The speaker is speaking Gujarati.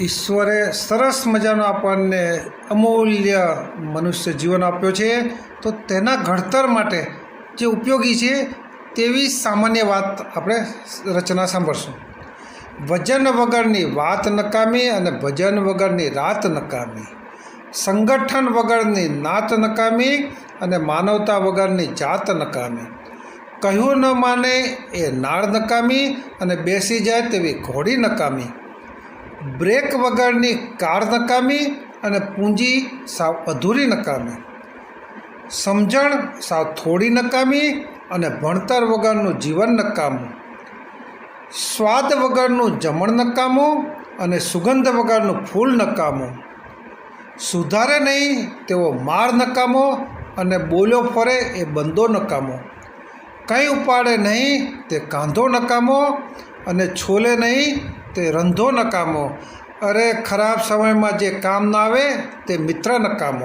ઈશ્વરે સરસ મજાનો આપણને અમૂલ્ય મનુષ્ય જીવન આપ્યો છે. તો તેના ઘડતર માટે જે ઉપયોગી છે તેવી સામાન્ય વાત આપણે રચના સાંભળશું. વજન વગરની વાત નકામી અને ભજન વગરની રાત નકામી. સંગઠન વગરની નાત નકામી અને માનવતા વગરની જાત નકામી. કહ્યું ન માને એ નાળ નકામી અને બેસી જાય તેવી ઘોડી નકામી. બ્રેક વગરની કાર નકામી અને પૂંજી સાવ અધૂરી નકામી. સમજણ સાવ થોડી નકામી અને ભણતર વગરનું જીવન નકામું. સ્વાદ વગરનું જમણ નકામું અને સુગંધ વગરનું ફૂલ નકામું. સુધારે નહીં તેવો માર નકામો અને બોલ્યો ફરે એ બંદો નકામો. કંઈ ઉપાડે નહીં તે કાંધો નકામો અને છોલે નહીં તે રંધો નકામો. અરે ખરાબ સમયમાં જે કામ ના આવે તે મિત્ર નકામો.